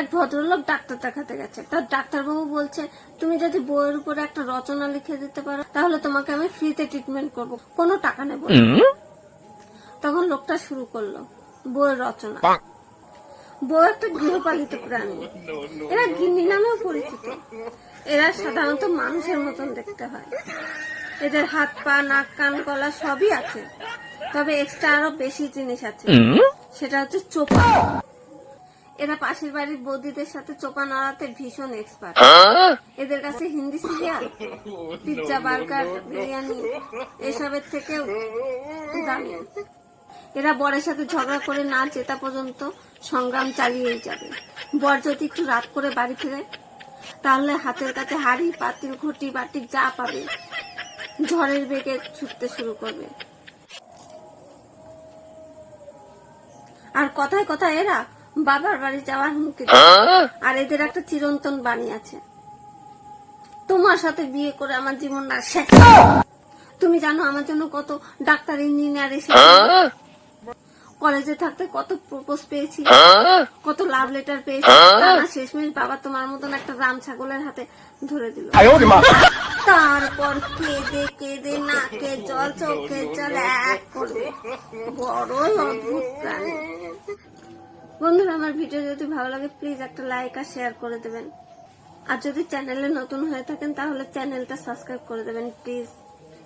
এক ভদ্রলোক ডাক্তার দেখাতে গেছে। তার ডাক্তারবাবু বলছে তুমি যদি বইয়ের উপরে একটা রচনা লিখে দিতে পারো তাহলে তোমাকে আমি ফ্রিতে ট্রিটমেন্ট করব। কোনো টাকা নেব তখন লোকটা শুরু করল বইয়ের রচনা। বউ একটা গৃহপালিত প্রাণী। এরা গিন্নি নামেও পরিচিত। এরা সাধারণত মানুষের মতন দেখতে হয়। এদের হাত পা নাক কান গলা সবই আছে। তবে এক্সট্রা আরও বেশি জিনিস আছে। সেটা হচ্ছে চোপা। এরা পাশের বাড়ির বৌদিদের সাথে চোপা নাড়াতে ভীষণ এক্সপার্ট এদের কাছে Hindi serial pizza burger biryani এসবের থেকেও দামি। এরা বরের সাথে ঝগড়া করে না জেতা পর্যন্ত সংগ্রাম চালিয়েই যাবে। বর যদি একটু রাত করে বাড়ি ফিরে তাহলে হাতের কাছে হাড়ি পাতিল ঘটি বাটি যা পাবে ঝড়ের বেগে ছুটতে শুরু করবে। আর কথায় কথায় এরা বাবার বাড়ি যাওয়ার হুমকি আর এদের একটা চিরন্তন বাণী আছে। তোমার সাথে বিয়ে করে আমার জীবনটা শেষ। তুমি জানো আমার জন্য কত ডাক্তার ইঞ্জিনিয়ার এসে কলেজে থাকতে কত প্রপোজ পেয়েছি কত লাভ লেটার পেয়েছি। শেষমেশ বাবা তোমার মতন একটা রাম ছাগলের হাতে ধরে দিল। তারপর কেঁদে কেঁদে নাকে জল চোখে জল এক করবে বড়ই অদ্ভুত প্রাণী। বন্ধুরা, আমার ভিডিও যদি ভালো লাগে প্লিজ একটা লাইক আর শেয়ার করে দেবেন। আর যদি চ্যানেলে নতুন হয়ে থাকেন, তাহলে চ্যানেলটা সাবস্ক্রাইব করে দেবেন প্লিজ